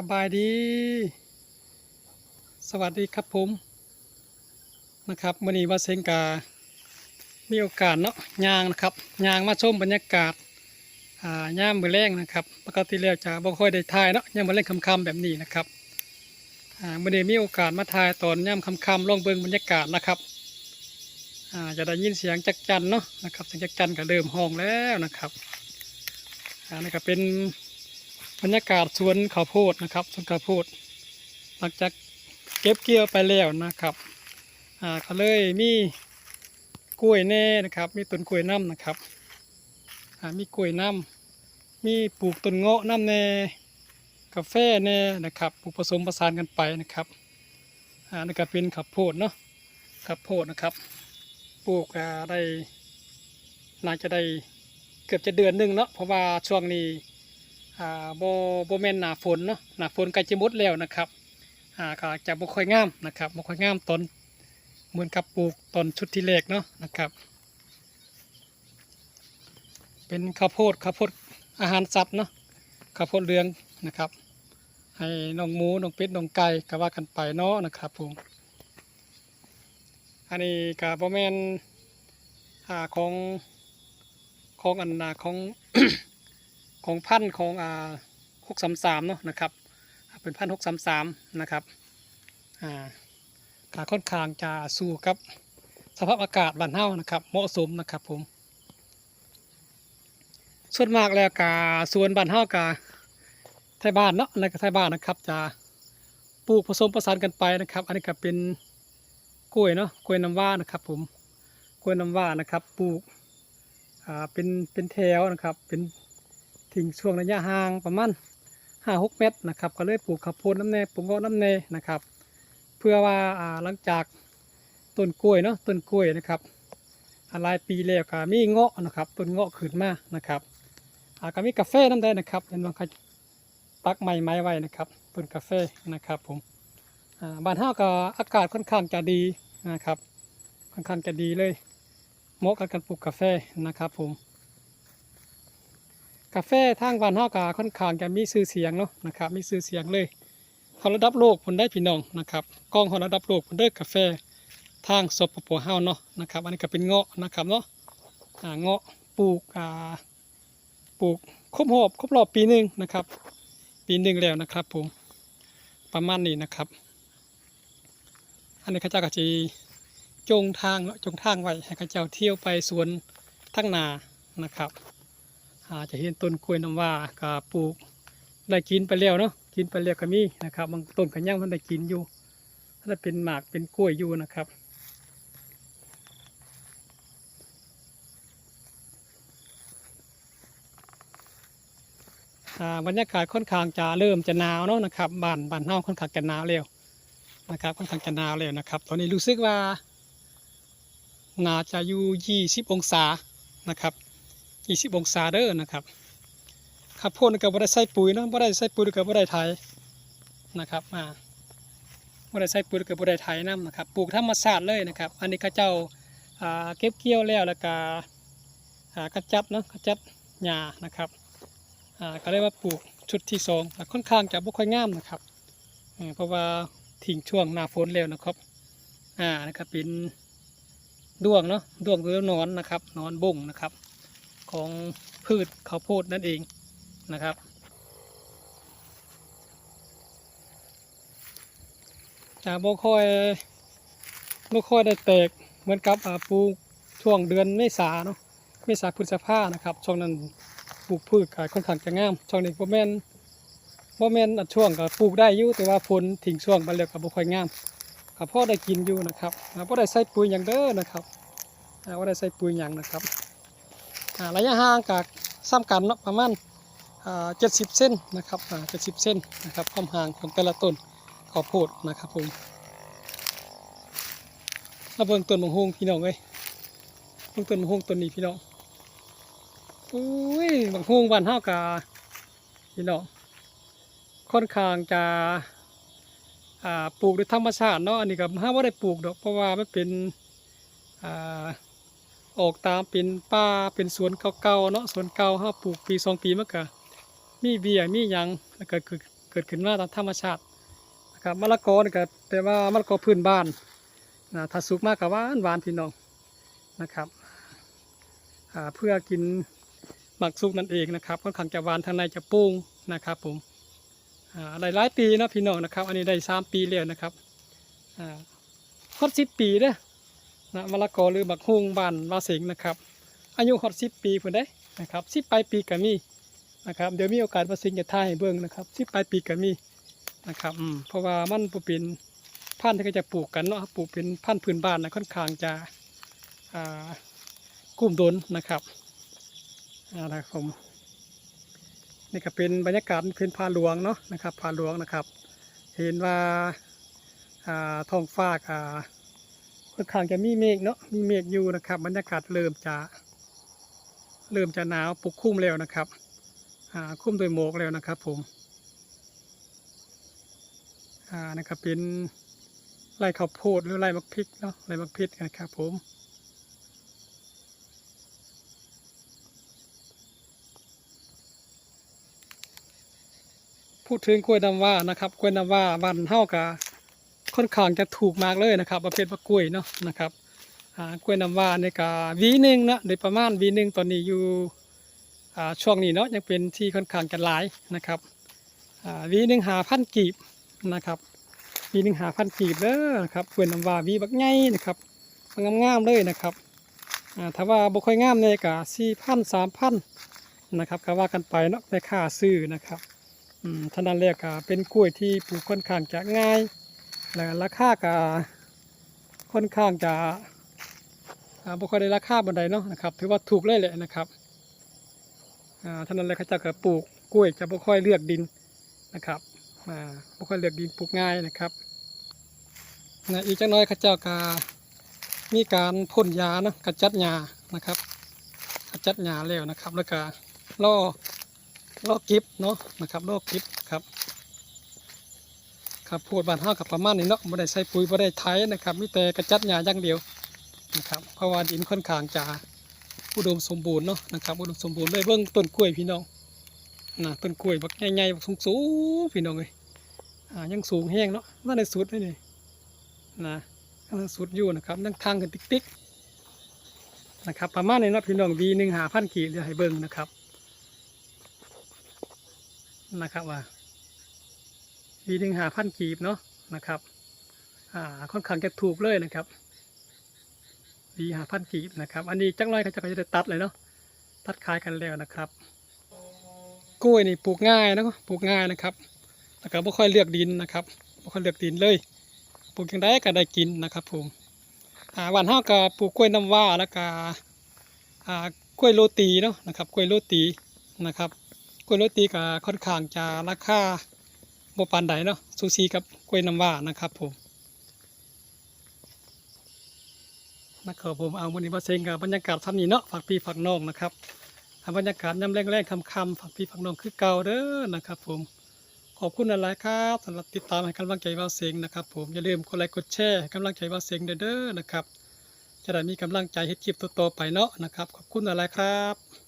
สบายดี สวัสดีครับผมนะครับวันนี้ว่าเซงกา มีโอกาสเนาะยางนะครับยางมาชมบรรยากาศอ่าย่ามมือแรงนะครับ ปกติแล้วจะบ่ค่อยได้ถ่ายเนาะย่ามมือแรงคำๆแบบนี้นะครับอ่าวันนี้มีโอกาสมาถ่ายตอนย่ามคำๆลองเบิ่งบรรยากาศนะครับอ่าจะได้ยินเสียงจักจันเนาะนะครับเสียงจักจันก็เริ่มห้องแล้วนะครับอ่านี่ก็เป็น บรรยากาศสวนข้าวโพดนะครับสวนข้าวโพด หลังจากเก็บเกี่ยวไปแล้วนะครับอ่าก็เลยมีกล้วยแน่นะครับ มีต้นกล้วยน้ำนะครับอ่ามีกล้วยน้ำมีปลูกต้นเงาะน้ำแน่กาแฟแน่นะครับปลูกผสมผสานกันไปนะครับอ่านี่ก็เป็นข้าวโพดเนาะข้าวโพดนะครับ ปลูกอ่าได้น่าจะได้เกือบจะเดือนหนึ่งเนาะเพราะว่าช่วงนี้ อ่าโบโบแมนหนาฝนเนาะหนาฝนกลจะหมดแล้วนะครับอ่าก็จะบ่ค่อยงามนะครับบ่ค่อยงามตอนเหมือนกับปลูกตอนชุดที่แรกเนาะนะครับ เป็นข้าวโพดข้าวโพดอาหารสัตว์เนาะข้าวโพดเหลืองนะครับ ให้น้องหมูน้องเป็ดน้องไก่ก็ว่ากันไปเนาะนะครับผมอันนี้ก็บ่แมนอ่าของของอันนาของ ของพันธุ์ของอ่าหกสามสามเนาะนะครับ เป็นพันธุ์หกสามสามนะครับอ่าขาค่อนข้างจะสู้กับสภาพอากาศบ้านเฮานะครับ เหมาะสมนะครับผม ส่วนมากแล้วกาส่วนบ้านเฮากาไทยบ้านเนาะในไทยบ้านนะครับ จะปลูกผสมผสานกันไปนะครับ อันนี้ก็เป็นกล้วยเนาะกล้วยน้ำว้านะครับ ผมกล้วยน้ำว้านะครับ ปลูกอ่าเป็นเป็นแถวนะครับ เป็น ทิ้งช่วงระยะห่างประมาณห้าหกเมตรนะครับ ก็เลยปลูกข้าวโพดน้ำแน่ปลูกเงาะน้ำแน่นะครับ เพื่อว่าหลังจากต้นกล้วยเนาะต้นกล้วยนะครับอ่าหลายปีแล้วก็มีเงาะนะครับต้นเงาะขึ้นมานะครับอ่าก็มีกาแฟน้ำได้นะครับเห็นว่าเขาปักไม้ไม้ไว้นะครับต้นกาแฟนะครับผมอ่าบ้านเฮาก็อากาศค่อนข้างจะดีนะครับค่อนข้างจะดีเลยเหมาะกับการปลูกกาแฟนะครับผม กาแฟทางบ้านเฮากาค่อนข้างจะมีชื่อเสียงเนาะนะครับมีชื่อเสียงเลยเขาระดับโลกผลได้พี่น้องนะครับกล้องเขาระดับโลกผลได้กาแฟทางสปปเฮาเนาะนะครับอันนี้ก็เป็นเงาะนะครับเนาะเงาะปลูกปลูกครบรอบครบรอบปีหนึ่งนะครับ ปีหนึ่งแล้วนะครับผมประมาณนี้นะครับ อันนี้ข้าเจ้าก็จะจงทางเนาะจงทางไว้ให้ข้าเจ้าเที่ยวไปสวนทั้งนานะครับ อาจะเห็นต้นกล้วยน้ำว้าก็ปลูกได้กินไปแล้วเนาะกินไปแล้วก็มีนะครับบางต้นก็ยังมันได้กินอยู่ถ้าเป็นหมากเป็นกล้วยอยู่นะครับอ่าบรรยากาศค่อนข้างจะเริ่มจะหนาวเนาะนะครับบ้านบ้านเฮาค่อนข้างจะหนาวแล้วนะครับค่อนข้างจะหนาวแล้วนะครับ ตอนนี้รู้สึกว่าน่าจะอยู่ 20 องศานะครับ 20องศาเด้อนะครับข้าวโพดก็บ่ได้ใส่ปุ๋ยเนาะบ่ได้ใส่ปุ๋ยก็บ่ได้ไถนะครับอ่าบ่ได้ใส่ปุ๋ยก็บ่ได้ไถนํนะครับปลูกธรรมชาติเลยนะครับ อันนี้เขาเจ้าเก็บเกี่ยวแล้วแล้วก็อ่ากระจัดเนาะกระจัดหญ้านะครับอ่าก็เลยกว่าปลูกชุดที่สองค่อนข้างจะบ่ค่อยงามนะครับเพราะว่าทิ้งช่วงหน้าฝนแล้วนะครับอ่านะครับเป็นด้วงเนาะด้วงหรือนอนนะครับนอนบุ้งนะครับ ของพืชข้าวโพดนั่นเองนะครับจะบ่ค่อยบค่อยได้แตกเหมือนกับปลูกช่วงเดือนเมษาเนาะเมษาพฤษภานะครับ ช่วงนั้นปลูกพืชก็ค่อนข้างจะงาม ช่วงนี้บ่แม่นบ่แม่นอันช่วงก็ปลูกได้อยู่แต่ว่าฝนทิ้งช่วงไปแล้วก็บ่ค่อยงามก็พอได้กินอยู่นะครับอ่าบ่ได้ใส่ปุ๋ยหยังเด้อนะครับอ่าบ่ได้ใส่ปุ๋ยหยังนะครับ ระยะห่างกับซ้ำกันเนาะประมาณเจ็ดสิบเส้นนะครับเจ็ดสิบเส้นนะครับความห่างของแต่ละต้นข้าวโพดนะครับผมมาเบิ่งต้นมะฮุงพี่น้องเอ้ยเบิ่งต้นมะฮุงต้นนี้พี่น้องอุ้ยมะฮุงบ้านเฮากาพี่น้องค่อนข้างจะปลูกด้วยธรรมชาติเนาะอันนี้ก็ห้าว่าได้ปลูกดอกเพราะว่ามันเป็นอ่า ออกตามเป็นป่าเป็นสวนเก่าๆเนาะสวนเก่าเฮาปลูกปีสองปีมันก็มีเบี้ยมีหยังแล้วก็เกิดเกิดขึ้นมาตามธรรมชาตินะครับมะละกอนี่ก็แต่ว่ามะละกอพื้นบ้านนะถ้าสุกมากกับหวานหวานพี่น้องนะครับเพื่อกินหมักสุกนั่นเองนะครับค่อนข้างจะหวานทางในจะปุ้งนะครับผมอ่าได้หลายปีนะพี่น้องนะครับ อันนี้ได้สามปีแล้วนะครับอ่าฮอดสิบปีเด้อ นะมะละกอหรือบักฮุงบานวาเสงนะครับ อายุฮอดสิบปีเพุ่นได้นะครับสิบปลายปีก็มีนะครับเดี๋ยวมีโอกาสมาสิงจะท่ายเบิ่งนะครับสิบปลายปีก็มีนะครับเพราะว่ามันบ่เป็นพันธุ์ที่จะปลูกกันเนาะปลูกเป็นพันธุ์พื้นบ้านนะค่อนข้างจะกุ้มดนนะครับอานะครับผมนี่ก็เป็นบรรยากาศเป็นพาหลวงเนาะนะครับพาหลวงนะครับ เห็นว่าอ่าท้องฟ้าอ่า ค่อนข้างจะมีเมฆเนาะมีเมฆอยู่นะครับบรรยากาศเริ่มจะเริ่มจะหนาวปกคลุมแล้วนะครับอ่าคลุมโดยหมอกแล้วนะครับผมอ่านะครับเป็นไร่ข้าวโพดหรือไร่มะพริกเนาะไร่มะพริกนะครับผมพูดถึงกล้วยน้ำว้านะครับกล้วยน้ำว้าวันเท่ากับ ค่อนข้างจะถูกมากเลยนะครับประเภทว่ากล้วยเนาะนะครับอ่ากล้วยน้ำว้าในกาวีหนึ่งนะโดยประมาณวีหนึ่งตอนนี้อยู่ช่วงนี้เนาะยังเป็นที่ค่อนข้างจะหลายนะครับวีหนึ่งหาพันกีบนะครับวีหนึ่งหาพันกีบเด้อนะครับกล้วยน้ำว้าวีบักไงนะครับงามๆเลยนะครับถ้าว่าบ่ค่อยงามในกาสี่พันสามพันนะครับก็ว่ากันไปเนาะในค่าซื้อนะครับท่านั้นเรียกเป็นกล้วยที่ปลูกค่อนข้างจะง่าย แล้วราคาก็ค่อนข้างจะอ่าบุคคลได้ราคาบันไดเนาะนะครับ ถือว่าถูกเลยแหละนะครับอ่าท่านั้นเลยเขาจะเกิดปลูกกล้วยจะบุค่อยเลือกดินนะครับอ่าบุค่อยเลือกดินปลูกง่ายนะครับนะอีกจังน้อยเขาเจ้าก็มีการพ่นยานะกระจัดยานะครับกระจัดยาแล้วนะครับ แล้วก็ล่อล่อกิฟเนาะนะครับล่อกิฟครับ ครับพูดบานเฮากับประมาณนี้เนาะไม่ได้ใส่ปุ๋ยไม่ได้ไถนะครับมีแต่กระจัดหญ้าอย่างเดียวนะครับเพราะว่าดินค่อนข้างจะอุดมสมบูรณ์เนาะนะครับอุดมสมบูรณ์เลยเบิ่งต้นกล้วยพี่น้องนะต้นกล้วยบักใหญ่ๆบักสูงๆพี่น้องเลยอ่ายังสูงแห้งเนาะว่าในสุดเลยนี่นะกำลังสุดอยู่นะครับนั่งทางกันติ๊กๆนะครับประมาณนี้เนาะพี่น้องวีหนึ่งหาพันกีเดี๋ยวให้เบิ่งนะครับนะครับว่า ปีหนึ่งหาพันกีบเนาะนะครับอ่าค่อนข้างจะถูกเลยนะครับปีหาพันกีบนะครับ อันนี้จังไรเขาจะก็จะได้ตัดเลยเนาะตัดขายกันแล้วนะครับกล้วยนี่ปลูกง่ายนะปลูกง่ายนะครับแล้วก็ไม่ค่อยเลือกดินนะครับไม่ค่อยเลือกดินเลยปลูกย่างไรก็ได้กินนะครับผมอ่าวานห้ากับปลูกกล้วยน้ำว้าแล้วก็อ่ากล้วยโรตีเนาะนะครับกล้วยโรตีนะครับกล้วยโรตีก็ค่อนข้างจะราคา บปานใดเนาะซูชิกับกล้วยน้ำว้านะครับผมนะครับผมเอาวันนี้มาเซ็งกับบรรยากาศท่านนี้เนาะฝากพี่ฝากน้องนะครับบรรยากาศย่ำแรงๆคำๆฝากพี่ฝากน้องคือเก่าเด้อนะครับผมขอบคุณอะไรครับสำหรับติดตามให้กำลังใจว่าเซ็งนะครับผมอย่าลืมกดไลค์กดแชร์กำลังใจว่าเซ็งเด้อนะครับจะได้มีกำลังใจให้คลิปต่อๆไปเนาะนะครับ ขอบคุณอะไรครับ